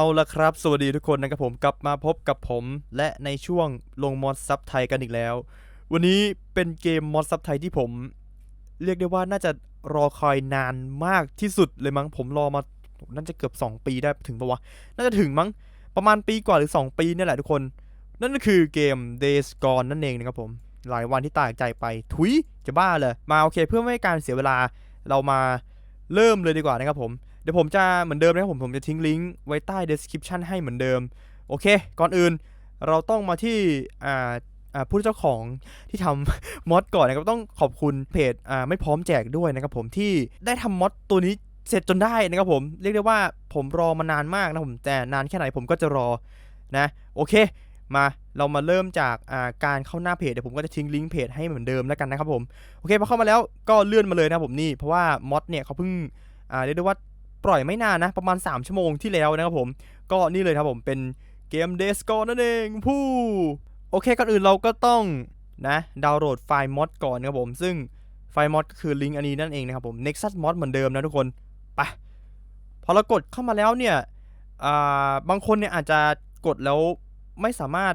เอาละครับ สวัสดีทุกคนนะครับผมกลับมาพบกับผมและในช่วงลงมอดซับไทยกันอีกแล้ว วันนี้เป็นเกมมอดซับไทยที่ผม เรียกได้ว่าน่าจะรอคอยนานมากที่สุดเลยมั้งผมรอมาน่าจะเกือบ 2 ปีได้ถึงปะวะ น่าจะถึงมั้งประมาณปีกว่าหรือ 2 ปีนี่แหละทุกคน นั่นก็คือเกม Days Gone นั่นเองนะครับผม หลายวันที่ตายใจไป ทุยจะบ้าเลยมาโอเคเพื่อไม่ให้การเสียเวลาเรามาเริ่มเลยดีกว่านะครับผม เดี๋ยวผมจะเหมือนเดิมนะครับผมผมจะทิ้งลิงก์ไว้ใต้ description ให้เหมือนเดิม โอเค ก่อนอื่นเราต้องมาที่อ่าอ่าผู้เจ้าของที่ทำมอดก่อนนะครับต้องขอบคุณเพจอ่าไม่พร้อมแจกด้วยนะครับผมที่ได้ทำมอดตัวนี้เสร็จจนได้นะครับผมเรียกได้ว่าผมรอมานานมากนะผมแต่นานแค่ไหนผมก็จะรอนะโอเค มาเรามาเริ่มจากอ่าการเข้าหน้าเพจเดี๋ยวผมก็จะทิ้งลิงก์เพจให้เหมือนเดิมแล้วกันนะครับผมโอเคพอเข้ามาแล้วก็เลื่อนมาเลยนะครับผมนี่เพราะว่ามอดเนี่ยเขาเพิ่งอ่าเรียกได้ว่า ปล่อยไม่นานนะ ประมาณ 3 ชั่วโมงที่แล้วนะครับผม ก็นี่เลยครับผมเป็นเกม Days Gone นั่นเองผู้โอเคก่อนอื่นเราก็ต้องนะดาวน์โหลดไฟล์มอดก่อนนะครับผม ซึ่งไฟล์มอดก็คือลิงก์อันนี้นั่นเองนะครับผม Nexus Mod เหมือนเดิมนะทุกคนไปพอเรากดเข้ามาแล้วเนี่ยบางคนเนี่ยอาจจะกดแล้วไม่สามารถ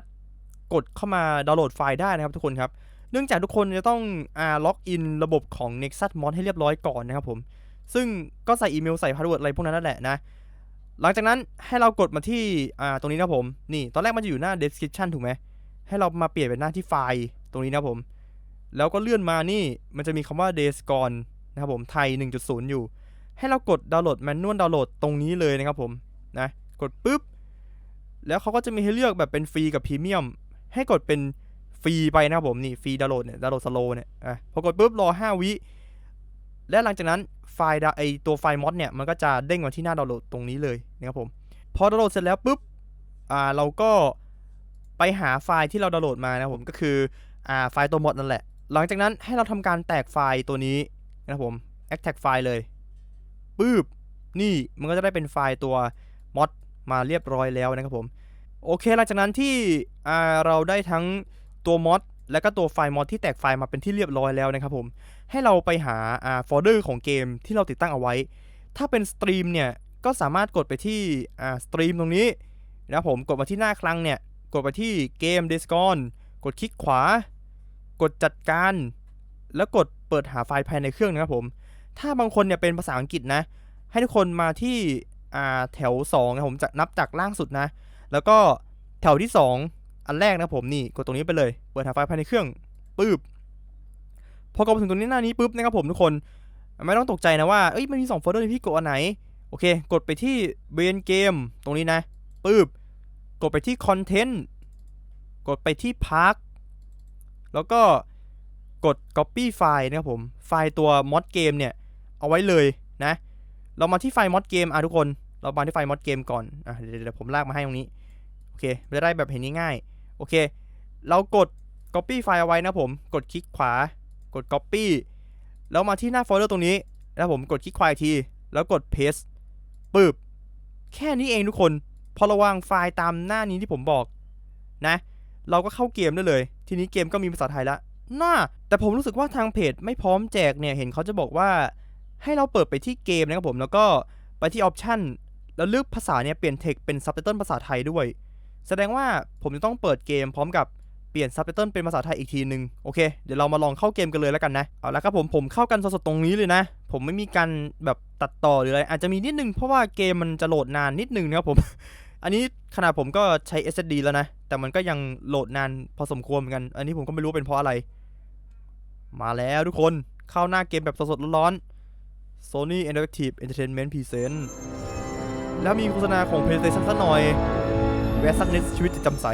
กดเข้ามาดาวน์โหลดไฟล์ได้นะครับทุกคนครับ เนื่องจากทุกคนจะต้องอ่าล็อกอินระบบของ Nexus Mod ให้เรียบร้อยก่อนนะครับผม ซึ่งก็ใส่อีเมลใส่พาสเวิร์ดอะไรพวกนั้นนั่นแหละนะ หลังจากนั้นให้เรากดมาที่อ่าตรงนี้นะผม นี่ตอนแรกมันจะอยู่หน้า description ถูกไหม ให้เรามาเปลี่ยนเป็นหน้าที่ไฟล์ตรงนี้นะผม แล้วก็เลื่อนมานี่มันจะมีคำว่า days gone นะครับผมไทย 1.0 อยู่ ให้เรากดดาวน์โหลดแมนนวลดาวน์โหลดตรงนี้เลยนะครับผมนะกดปุ๊บแล้วเขาก็จะมีให้เลือกแบบเป็นฟรีกับพรีเมียมให้กดเป็นฟรีไปนะครับผมนี่ฟรีดาวน์โหลดเนี่ยดาวน์โหลดสโลเนี่ยอะพอกดปุ๊บรอ 5 วิและหลังจากนั้น ไฟล์ไอตัวไฟล์มอดเนี่ยมันก็จะเด้งมาที่หน้าดาวน์โหลดตรงนี้เลยนะครับผมพอดาวน์โหลดเสร็จแล้วปุ๊บอ่าเราก็ไปหาไฟล์ที่เราดาวน์โหลดมานะครับผมก็คืออ่าไฟล์ตัวมอดนั่นแหละ หลังจากนั้นให้เราทำการแตกไฟล์ตัวนี้นะครับผม extract ไฟล์เลยปุ๊บนี่มันก็จะได้เป็นไฟล์ตัวมอดมาเรียบร้อยแล้วนะครับผมโอเคหลังจากนั้นที่อ่าเราได้ทั้งตัวมอด และก็ตัวไฟล์มอดที่แตกไฟล์มาเป็นที่เรียบร้อยแล้วนะครับผม ให้เราไปหาอ่าโฟลเดอร์ของเกมที่เราติดตั้งเอาไว้ ถ้าเป็นสตรีมเนี่ย ก็สามารถกดไปที่อ่าสตรีมตรงนี้นะครับผมกดมาที่หน้าคลังเนี่ย กดไปที่เกม d i s c o n กดคลิกขวา กดจัดการ แล้วกดเปิดหาไฟล์ภายในเครื่องนะครับผม ถ้าบางคนเนี่ยเป็นภาษาอังกฤษนะ ให้ทุกคนมาที่แถว2นะผมจะนับจากล่างสุดนะ แล้วก็แถวที่ 2 อันแรกนะครับผมนี่กดตรงนี้ไปเลย เปิดหาไฟล์ภายในเครื่องปึ๊บพอกดมาถึงตรงนี้หน้านี้ปุ๊บนะครับผมทุกคน ไม่ต้องตกใจนะว่าเอ้ยมันมี2โฟลเดอร์พี่กดอันไหน โอเค กดไปที่เบนเกมตรงนี้นะปึ๊บกดไปที่คอนเทนต์กดไปที่พาร์คแล้วก็กด Copy ไฟล์นะครับผม ไฟล์ตัวมอดเกมเนี่ย เอาไว้เลยนะ เรามาที่ไฟล์มอดเกมอะทุกคน เรามาที่ไฟล์มอดเกมก่อน อะเดี๋ยวเดี๋ยวผมลากมาให้ตรงนี้ โอเคจะได้แบบเห็นง่ายๆ โอเค เรากด Copy ไฟล์เอาไว้นะผมกดคลิกขวากด Copy แล้วมาที่หน้าโฟลเดอร์ตรงนี้แล้วผมกดคลิกควาที แล้วกด Paste ปึ๊บแค่นี้เองทุกคน พอเราวางไฟล์ตามหน้านี้ที่ผมบอกนะ เราก็เข้าเกมได้เลย ทีนี้เกมก็มีภาษาไทยละน่าแต่ผมรู้สึกว่าทางเพจไม่พร้อมแจกเนี่ยเห็นเขาจะบอกว่า ให้เราเปิดไปที่เกมนะครับผมแล้วก็ไปที่ออปชันแล้วเลือกภาษาเนี่ยเปลี่ยนเทคเป็นซับไตเติลภาษาไทยด้วย แสดงว่าผมจะต้องเปิดเกมพร้อมกับเปลี่ยนซับไตเติลเป็นภาษาไทยอีกทีหนึ่งโอเค เดี๋ยวเรามาลองเข้าเกมกันเลยแล้วกันนะ เอาละครับผม ผมเข้ากันสดๆตรงนี้เลยนะ ผมไม่มีการแบบตัดต่อหรืออะไร อาจจะมีนิดนึงเพราะว่าเกมมันจะโหลดนานนิดนึงนะครับผม อันนี้ขนาดผมก็ใช้ SSD แล้วนะ แต่มันก็ยังโหลดนานพอสมควรเหมือนกัน อันนี้ผมก็ไม่รู้เป็นเพราะอะไร มาแล้วทุกคน เข้าหน้าเกมแบบสดๆร้อนๆ Sony Interactive Entertainment Present แล้วมีโฆษณาของ PlayStation สักหน่อย แวะสักนิดชีวิตจะจำใส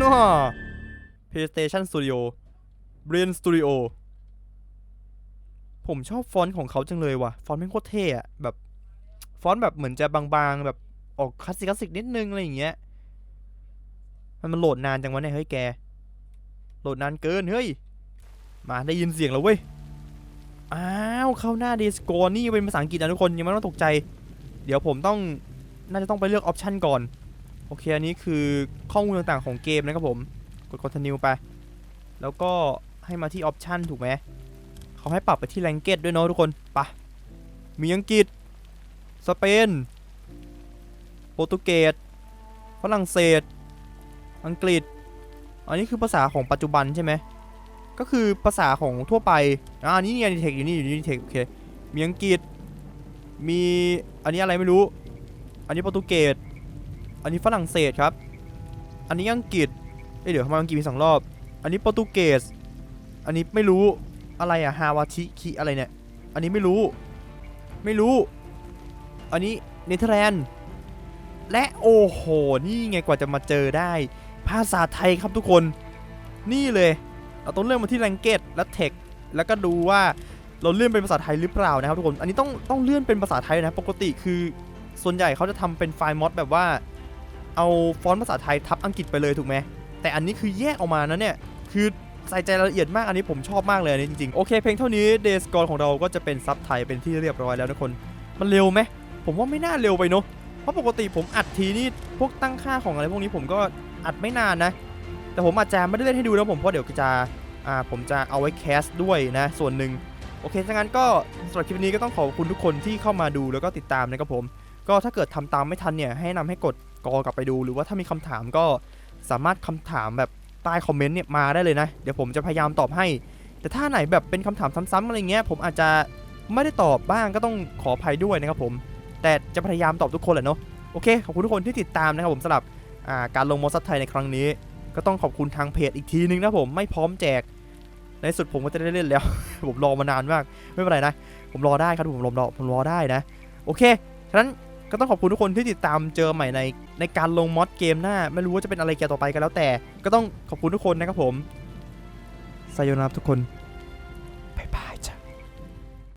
น่า PlayStation Studio Brain Studio ผมชอบฟอนต์ของเขาจังเลยว่ะ ฟอนต์แม่งโคตรเท่อะแบบ ฟอนต์แบบเหมือนจะบางๆ แบบออกคลาสสิกคลาสสิกนิดนึง อะไรอย่างเงี้ย มันมันโหลดนานจังวะเนี่ย เฮ้ยแก โหลดนานเกิน เฮ้ย มาได้ยินเสียงแล้วเว้ย อ้าว เข้าหน้า d i s c o นี่เป็นภาษาอังกฤษนะทุกคน ยังไม่ต้องตกใจ เดี๋ยวผมต้อง น่าจะต้องไปเลือกออปชันก่อน โอเค อันนี้คือข้อมูลต่างๆของเกมนะครับผม กด continue ไป แล้วก็ให้มาที่ option ถูกไหม เขาให้ปรับไปที่ language ด้วยเนาะทุกคนไปะมีอังกฤษ สเปน โปรตุเกส ฝรั่งเศส อังกฤษ อันนี้คือภาษาของปัจจุบันใช่ไหม ก็คือภาษาของทั่วไป อ่าอันนี้เนี่ยนิเทคอยู่นี่อยู่นี่นิเทคโอเค มีอังกฤษ มีอันนี้อะไรไม่รู้ อันนี้โปรตุเกส อันนี้ฝรั่งเศสครับ อันนี้อังกฤษเอ้ยเดี๋ยวทำไมอังกฤษมีสองรอบ อันนี้โปรตุเกส อันนี้ไม่รู้อะไรอะฮาวาชิคิอะไรเนี่ย อันนี้ไม่รู้ ไม่รู้ อันนี้เนเธอร์แลนด์ และโอ้โห นี่ไงกว่าจะมาเจอได้ ภาษาไทยครับทุกคน นี่เลย เราต้องเลื่อนมาที่ language และ text แล้วก็ดูว่าเราเลื่อนเป็นภาษาไทยหรือเปล่านะครับทุกคน อันนี้ต้องต้องเลื่อนเป็นภาษาไทยนะ ปกติคือ ส่วนใหญ่เขาจะทำเป็นไฟล์มอดแบบว่า เอาฟอนต์ภาษาไทยทับอังกฤษไปเลยถูกไหมแต่อันนี้คือแยกออกมานะเนี่ย คือใส่ใจรายละเอียดมากอันนี้ผมชอบมากเลยอันนี้จริงๆ โอเคเพลงเท่านี้เดสกอร์ของเราก็จะเป็นซับไทยเป็นที่เรียบร้อยแล้วทุกคน มันเร็วไหมผมว่าไม่น่าเร็วไปเนอะเพราะปกติผมอัดทีนี่พวกตั้งค่าของอะไรพวกนี้ผมก็อัดไม่นานนะ แต่ผมอาจจะไม่ได้เล่นให้ดูนะผมเพราะเดี๋ยวจะอ่าผมจะเอาไว้แคสด้วยนะ ส่วนหนึ่งโอเคถ้างั้นก็สำหรับคลิปนี้ก็ต้องขอบคุณทุกคนที่เข้ามาดูแล้วก็ติดตามนะครับผม ก็ถ้าเกิดทำตามไม่ทันเนี่ยให้นำให้กดกอกลับไปดู หรือว่าถ้ามีคำถามก็สามารถคำถามแบบใต้คอมเมนต์เนี่ยมาได้เลยนะ เดี๋ยวผมจะพยายามตอบให้ แต่ถ้าไหนแบบเป็นคำถามซ้ำๆอะไรเงี้ยผมอาจจะไม่ได้ตอบบ้างก็ต้องขออภัยด้วยนะครับผม แต่จะพยายามตอบทุกคนแหละเนาะโอเคขอบคุณทุกคนที่ติดตามนะครับผมสำหรับาการลงมอสัตไทยในครั้งนี้ ก็ต้องขอบคุณทางเพจอีกทีนึงนะผมไม่พร้อมแจกในสุดผมก็จะได้เล่นแล้ว ผมรอมานานมาก ไม่เป็นไรนะ ผมรอได้ครับผมรอผมรอได้นะ โอเค ฉะนั้น ก็ต้องขอบคุณทุกคนที่ติดตามเจอใหม่ในในการลงมอดเกมหน้า ไม่รู้ว่าจะเป็นอะไรเกี่ยวต่อไปกันแล้วแต่ ก็ต้องขอบคุณทุกคนนะครับผมไซโยนาราทุกคน